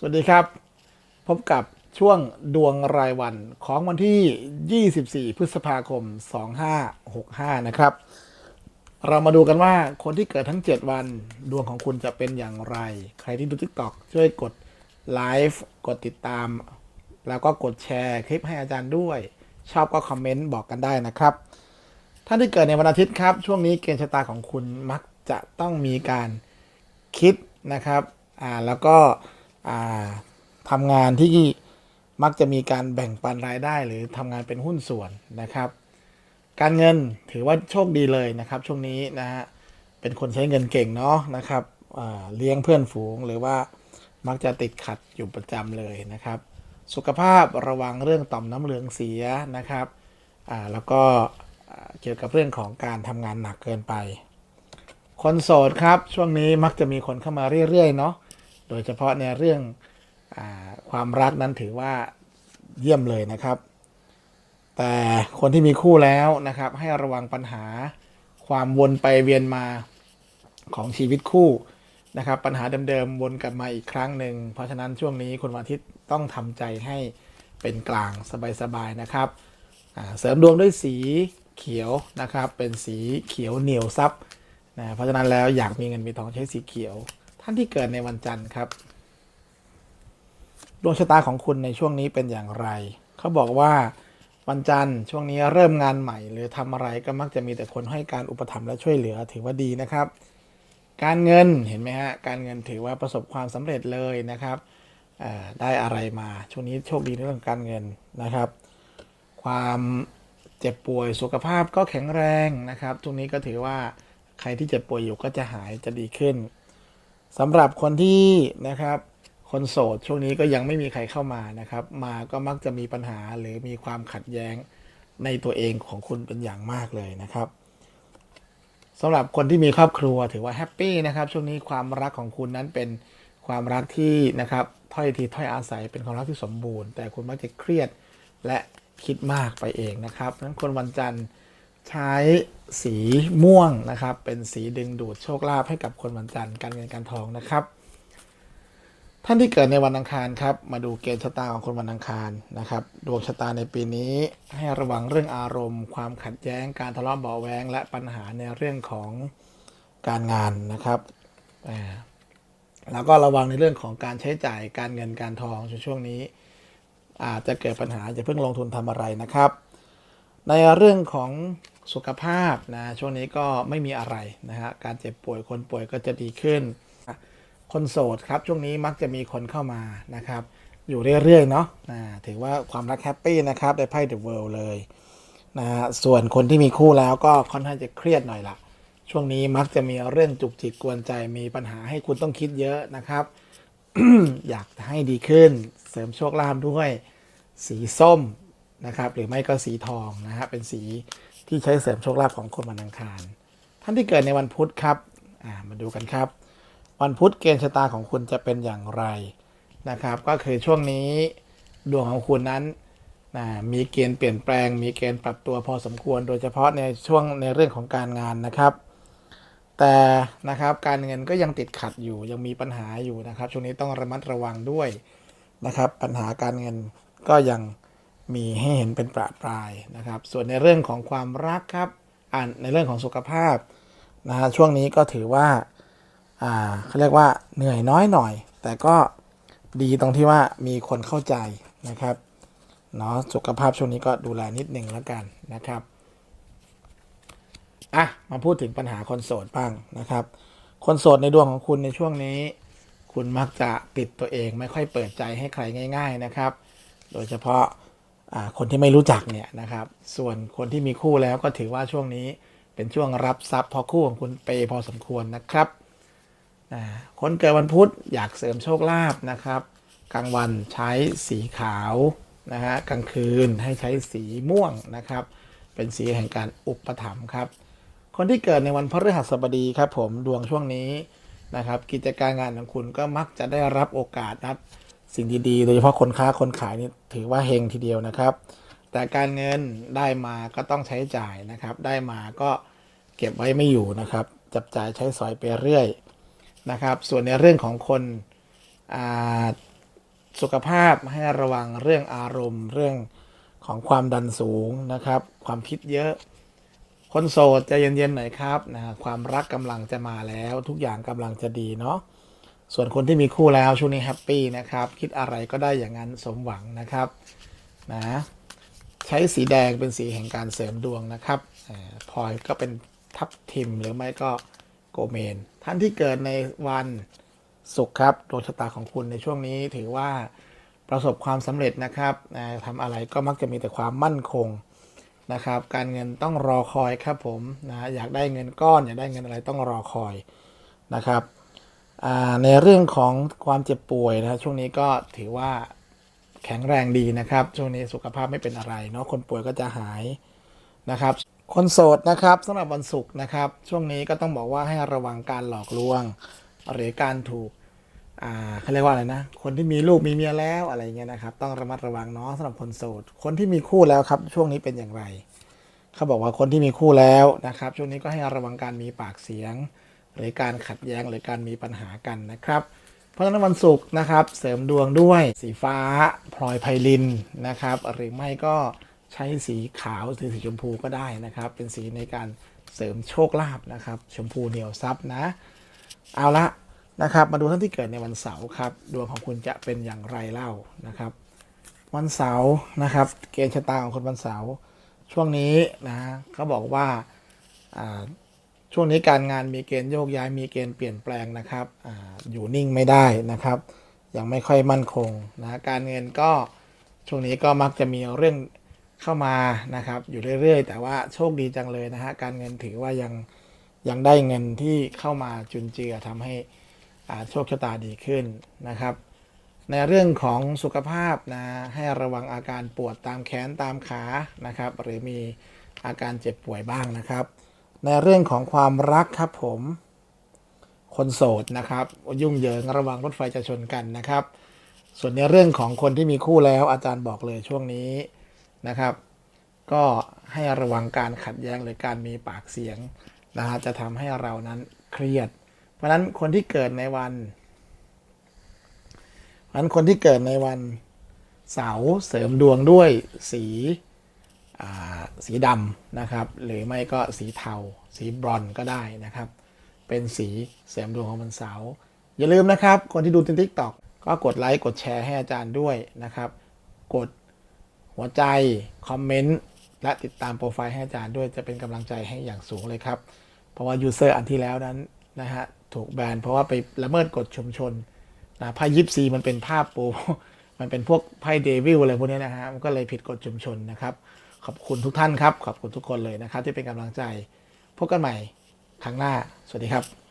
สวัสดีครับ พบกับช่วงดวงรายวันของวันที่ 24 พฤษภาคม 2565 นะครับ เรามาดูกันว่าคนที่เกิดทั้ง 7 วันดวงของคุณจะเป็นอย่างไร ใครที่ดู TikTok ช่วยกดไลฟ์กดติดตาม แล้วก็กดแชร์คลิปให้อาจารย์ด้วย ชอบก็คอมเมนต์บอกกันได้นะครับ ท่านที่เกิดในวันอาทิตย์ครับ ช่วงนี้เกณฑ์ชะตาของคุณมักจะต้องมีการคิดนะครับอ่าแล้วก็ ทำงานที่มักจะมีการแบ่งปันรายได้หรือทำงานเป็นหุ้นส่วนนะครับ การเงินถือว่าโชคดีเลยนะครับ ช่วงนี้นะฮะเป็นคนใช้เงินเก่งเนาะนะครับเลี้ยงเพื่อนฝูงหรือว่ามักจะติดขัดอยู่ประจำเลยนะครับ สุขภาพระวังเรื่องต่อมน้ำเหลืองเสียนะครับแล้วก็เกี่ยวกับเรื่องของการทำงานหนักเกินไป คนโสดครับช่วงนี้มักจะมีคนเข้ามาเรื่อยๆเนาะ โดยเฉพาะในเรื่องอความรักนั้นถือว่าเยี่ยมเลยนะครับ แต่คนที่มีคู่แล้วนะครับ ให้ระวังปัญหาความวนไปเวียนมาของชีวิตคู่นะครับ ปัญหาเดิมๆวนกลับมาอีกครั้งหนึ่งเพราะฉะนั้นช่วงนี้คนวันอาทิตย์ต้องทำใจให้เป็นกลางสบายๆนะครับเสริมดวงด้วยสีเขียวนะครับ เป็นสีเขียวเหนียวซับนะเพราะฉะนั้นแล้วอยากมีเงินมีทองใช้สีเขียวานที่เกิดในวันจันทร์ครับ ดวงชะตาของคุณในช่วงนี้เป็นอย่างไร เขาบอกว่าวันจันทร์ช่วงนี้เริ่มงานใหม่ หรือทำอะไรก็มักจะมีแต่คนให้การอุปถัมภ์และช่วยเหลือถือว่าดีนะครับ การเงินเห็นไหมฮะการเงินถือว่าประสบความสำเร็จเลยนะครับได้อะไรมาช่วงนี้โชคดีในเรื่องการเงินนะครับ ความเจ็บป่วยสุขภาพก็แข็งแรงนะครับช่วงนี้ก็ถือว่าใครที่เจ็บป่วยอยู่ก็จะหายจะดีขึ้น สำหรับคนที่นะครับคนโสดช่วงนี้ก็ยังไม่มีใครเข้ามานะครับ มาก็มักจะมีปัญหาหรือมีความขัดแย้งในตัวเองของคุณเป็นอย่างมากเลยนะครับสำหรับคนที่มีครอบครัวถือว่าแฮปปี้นะครับ ช่วงนี้ความรักของคุณนั้นเป็นความรักที่นะครับถ้อยทีถ้อยอาศัยเป็นความรักที่สมบูรณ์ แต่คุณมักจะเครียดและคิดมากไปเองนะครับนั้นคนวันจันทร์ ใช้สีม่วงนะครับ เป็นสีดึงดูดโชคลาภให้กับคนวันจันทร์การเงินการทองนะครับ ท่านที่เกิดในวันอังคารครับ มาดูเกณฑ์ชะตาของคนวันอังคารนะครับ ดวงชะตาในปีนี้ให้ระวังเรื่องอารมณ์ ความขัดแย้งการทะเลาะเบาแวงและปัญหาในเรื่องของการงานนะครับแล้วก็ระวังในเรื่องของการใช้จ่ายการเงินการทองช่วงนี้ อาจจะเกิดปัญหาจะเพิ่งลงทุนทำอะไรนะครับ ในเรื่องของ สุขภาพนะช่วงนี้ก็ไม่มีอะไรนะฮะการเจ็บป่วยคนป่วยก็จะดีขึ้น คนโสดครับช่วงนี้มักจะมีคนเข้ามานะครับ อยู่เรื่อยๆเนาะนะถือว่าความรักแฮปปี้นะครับได้ไพ่เดอะเวิลด์เลยนะฮะส่วนคนที่มีคู่แล้วก็ค่อนข้างจะเครียดหน่อยละช่วงนี้มักจะมีเรื่องจุกจิกกวนใจมีปัญหาให้คุณต้องคิดเยอะนะครับ อยากให้ดีขึ้น เสริมโชคลาภด้วย สีส้มนะครับ หรือไม่ก็สีทองนะฮะเป็นสี ที่ใช้เสริมโชคลาภของคนวันอังคาร ท่านที่เกิดในวันพุธครับมาดูกันครับ วันพุธเกณฑ์ชะตาของคุณจะเป็นอย่างไรนะครับ ก็คือช่วงนี้ดวงของคุณนั้นนะมีเกณฑ์เปลี่ยนแปลง มีเกณฑ์ปรับตัวพอสมควร โดยเฉพาะในช่วงในเรื่องของการงานนะครับ แต่นะครับการเงินก็ยังติดขัดอยู่ยังมีปัญหาอยู่นะครับ ช่วงนี้ต้องระมัดระวังด้วยนะครับ ปัญหาการเงินก็ยัง มีให้เห็นเป็นประปรายนะครับ ส่วนในเรื่องของความรักครับอ่านในเรื่องของสุขภาพนะฮะช่วงนี้ก็ถือว่าอ่าเขาเรียกว่าเหนื่อยน้อยหน่อย แต่ก็ดีตรงที่ว่ามีคนเข้าใจนะครับเนาะสุขภาพช่วงนี้ก็ดูแลนิดหนึ่งแล้วกันนะครับอะมาพูดถึงปัญหาคนโสดบ้างนะครับ คนโสดในดวงของคุณในช่วงนี้ คุณมักจะปิดตัวเองไม่ค่อยเปิดใจให้ใครง่าย ๆนะครับ โดยเฉพาะ คนที่ไม่รู้จักเนี่ยนะครับ ส่วนคนที่มีคู่แล้วก็ถือว่าช่วงนี้เป็นช่วงรับทรัพย์พอคู่ของคุณเปพอสมควรนะครับคนเกิดวันพุธอยากเสริมโชคลาภนะครับ กลางวันใช้สีขาวนะฮะกลางคืนให้ใช้สีม่วงนะครับ เป็นสีแห่งการอุปถัมภ์ครับ คนที่เกิดในวันพฤหัสบดีครับผมดวงช่วงนี้นะครับ กิจการงานของคุณก็มักจะได้รับโอกาสนะครับ สิ่งดีๆ โดยเฉพาะคนค้าคนขายนี่ถือว่าเฮงทีเดียวนะครับ แต่การเงินได้มาก็ต้องใช้จ่ายนะครับ ได้มาก็เก็บไว้ไม่อยู่นะครับ จับจ่ายใช้สอยไปเรื่อยนะครับ ส่วนในเรื่องของคนสุขภาพให้ระวังเรื่องอารมณ์ เรื่องของความดันสูงนะครับ ความคิดเยอะคนโสดใจเย็นๆหน่อยครับนะความรักกำลังจะมาแล้วทุกอย่างกำลังจะดีเนาะ ส่วนคนที่มีคู่แล้วช่วงนี้แฮปปี้นะครับ คิดอะไรก็ได้อย่างนั้นสมหวังนะครับนะใช้สีแดงเป็นสีแห่งการเสริมดวงนะครับพลอยก็เป็นทับทิมหรือไม่ก็โกเมน ท่านที่เกิดในวันศุกร์ครับดวงชะตาของคุณในช่วงนี้ถือว่าประสบความสำเร็จนะครับอ่าทำอะไรก็มักจะมีแต่ความมั่นคงนะครับ การเงินต้องรอคอยครับผมนะอยากได้เงินก้อน อยากได้เงินอะไรต้องรอคอยนะครับ ในเรื่องของความเจ็บป่วยนะช่วงนี้ก็ถือว่าแข็งแรงดีนะครับ ช่วงนี้สุขภาพไม่เป็นอะไรเนาะคนป่วยก็จะหายนะครับ คนโสดนะครับสำหรับวันศุกร์นะครับ ช่วงนี้ก็ต้องบอกว่าให้ระวังการหลอกลวง หรือการถูกอ่าเขาเรียกว่าอะไรนะ คนที่มีลูกมีเมียแล้วอะไรเงี้ยนะครับ ต้องระมัดระวังเนาะสำหรับคนโสด คนที่มีคู่แล้วครับ ช่วงนี้เป็นอย่างไร เขาบอกว่าคนที่มีคู่แล้วนะครับ ช่วงนี้ก็ให้ระวังการมีปากเสียง หรือการขัดแย้งหรือการมีปัญหากันนะครับ เพราะฉะนั้นวันศุกร์นะครับ เสริมดวงด้วยสีฟ้าพลอยไพลินนะครับ หรือไม่ก็ใช้สีขาวหรือสีชมพูก็ได้นะครับ เป็นสีในการเสริมโชคลาภนะครับ ชมพูเหนียวซับนะ เอาละนะครับ มาดูท่านที่เกิดในวันเสาร์ครับ ดวงของคุณจะเป็นอย่างไรเล่านะครับ วันเสาร์นะครับ เกณฑ์ชะตาของคนวันเสาร์ช่วงนี้นะเขาบอกว่าอ่า ช่วงนี้การงานมีเกณฑ์โยกย้ายมีเกณฑ์เปลี่ยนแปลงนะครับออยู่นิ่งไม่ได้นะครับ ยังไม่ค่อยมั่นคงนะการเงินก็ช่วงนี้ก็มักจะมีเรื่องเข้ามานะครับ อยู่เรื่อยๆ แต่ว่าโชคดีจังเลยนะฮะการเงินถือว่ายังยังได้เงินที่เข้ามาจุนเจือทำให้โชคชะตาดีขึ้นนะครับ ในเรื่องของสุขภาพนะให้ระวังอาการปวดตามแขนตามขานะครับ หรือมีอาการเจ็บป่วยบ้างนะครับ ในเรื่องของความรักครับผม คนโสดนะครับ ยุ่งเหยิงระวังรถไฟจะชนกันนะครับ ส่วนในเรื่องของคนที่มีคู่แล้วอาจารย์บอกเลยช่วงนี้นะครับ ก็ให้ระวังการขัดแย้งหรือการมีปากเสียงนะฮะจะทำให้เรานั้นเครียด เพราะฉะนั้นคนที่เกิดในวันเพราะนั้นคนที่เกิดในวันเสาร์เสริมดวงด้วยสี สีดำนะครับ หรือไม่ก็สีเทา สีบรอนก็ได้นะครับ เป็นสีเสริมดวงของวันเสาร์อย่าลืมนะครับ คนที่ดูทิกตอกก็กดไลค์กดแชร์ให้อาจารย์ด้วยนะครับ กดหัวใจ คอมเมนต์และติดตามโปรไฟล์ให้อาจารย์ด้วยจะเป็นกำลังใจให้อย่างสูงเลยครับ เพราะว่ายูเซอร์อันที่แล้วนั้นนะฮะถูกแบนเพราะว่าไปละเมิดกฎชุมชนนะไพ่ยิปซีมันเป็นภาพโปมันเป็นพวกไพ่เดวิลอะไรพวกนี้นะฮะมันก็เลยผิดกฎชุมชนนะครับ ขอบคุณทุกท่านครับ ขอบคุณทุกคนเลยนะครับที่เป็นกำลังใจ พบกันใหม่ครั้งหน้า สวัสดีครับ